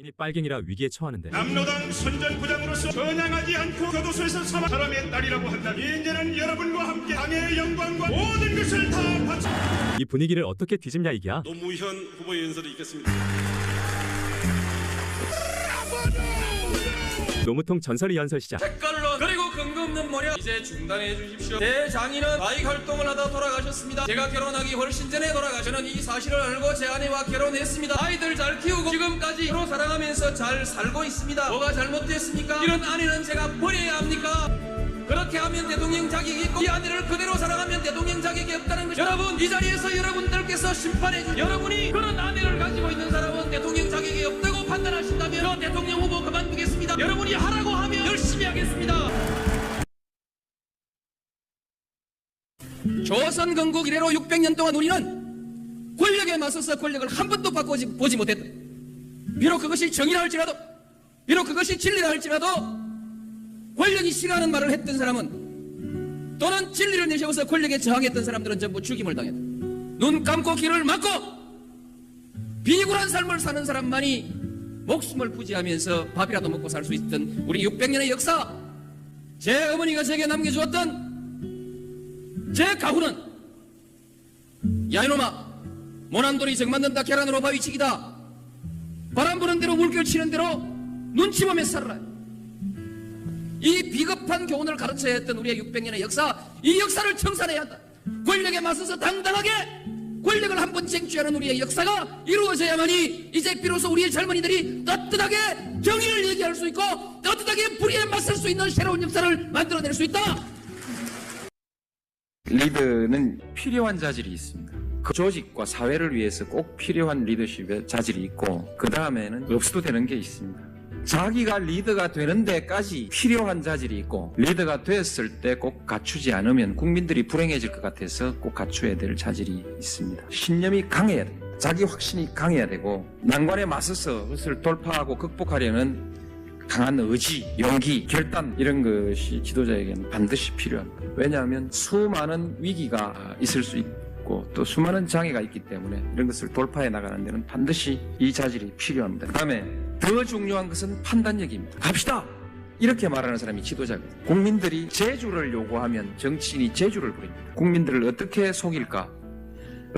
장인이 빨갱이라 위기에 처하는데. 남로당 선전 부장으로서 전향하지 않고 교도소에서 사망 사람의 딸이라고 한다면 이제는 여러분과 함께 당의 영광과 모든 것을 다 바쳐. 이 분위기를 어떻게 뒤집냐 이기야? 노무현 후보의 연설이 있겠습니다. 노무통 전설의 연설 시작 없는 모략 이제 중단해 주십시오. 대장인은 바익 활동을 하다 돌아가셨습니다. 제가 결혼하기 훨씬 전에 돌아가 저는 이 사실을 알고 제 아내와 결혼했습니다. 아이들 잘 키우고 지금까지 서로 사랑하면서 잘 살고 있습니다. 뭐가 잘못됐습니까? 이런 아내는 제가 버려야 합니까? 그렇게 하면 대통령 자격이 있고 이 아내를 그대로 사랑하면 대통령 자격이 없다는 것 여러분 이 자리에서 여러분들께서 심판해 주 여러분이 그런 아내를 가지고 있는 사람은 대통령 자격이 없다고 판단하신다면 저 대통령 후보 그만두겠습니다. 여러분이 하라고 조선 건국 이래로 600년 동안 우리는 권력에 맞서서 권력을 한 번도 바꾸지 보지 못했다 비록 그것이 정의라 할지라도 비록 그것이 진리라 할지라도 권력이 싫어하는 말을 했던 사람은 또는 진리를 내세워서 권력에 저항했던 사람들은 전부 죽임을 당했다. 눈 감고 귀를 막고 비굴한 삶을 사는 사람만이 목숨을 부지하면서 밥이라도 먹고 살 수 있던 우리 600년의 역사 제 어머니가 제게 남겨주었던 제 가훈은 야 이놈아 모난돌이 정 맞는다 계란으로 바위치기다 바람 부는 대로 물결 치는 대로 눈치 보며 살아라 이 비겁한 교훈을 가르쳐야 했던 우리의 600년의 역사, 이 역사를 청산해야 한다. 권력에 맞서서 당당하게 권력을 한 번 쟁취하는 우리의 역사가 이루어져야만이 이제 비로소 우리의 젊은이들이 떳떳하게 정의를 얘기할 수 있고 떳떳하게 불의에 맞설 수 있는 새로운 역사를 만들어낼 수 있다. 리더는 필요한 자질이 있습니다. 그 조직과 사회를 위해서 꼭 필요한 리더십의 자질이 있고 그 다음에는 없어도 되는 게 있습니다. 자기가 리더가 되는 데까지 필요한 자질이 있고 리더가 됐을 때 꼭 갖추지 않으면 국민들이 불행해질 것 같아서 꼭 갖춰야 될 자질이 있습니다. 신념이 강해야 돼요. 자기 확신이 강해야 되고 난관에 맞서서 그것을 돌파하고 극복하려는 강한 의지, 용기, 결단 이런 것이 지도자에게는 반드시 필요합니다. 왜냐하면 수많은 위기가 있을 수 있고 또 수많은 장애가 있기 때문에 이런 것을 돌파해 나가는 데는 반드시 이 자질이 필요합니다. 그 다음에 더 중요한 것은 판단력입니다. 갑시다. 이렇게 말하는 사람이 지도자거든요. 국민들이 제주를 요구하면 정치인이 제주를 부립니다. 국민들을 어떻게 속일까?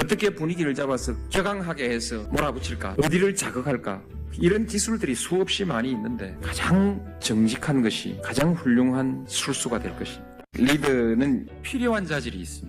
어떻게 분위기를 잡아서 격앙하게 해서 몰아붙일까? 어디를 자극할까? 이런 기술들이 수없이 많이 있는데 가장 정직한 것이 가장 훌륭한 술수가 될 것입니다. 리더는 필요한 자질이 있습니다.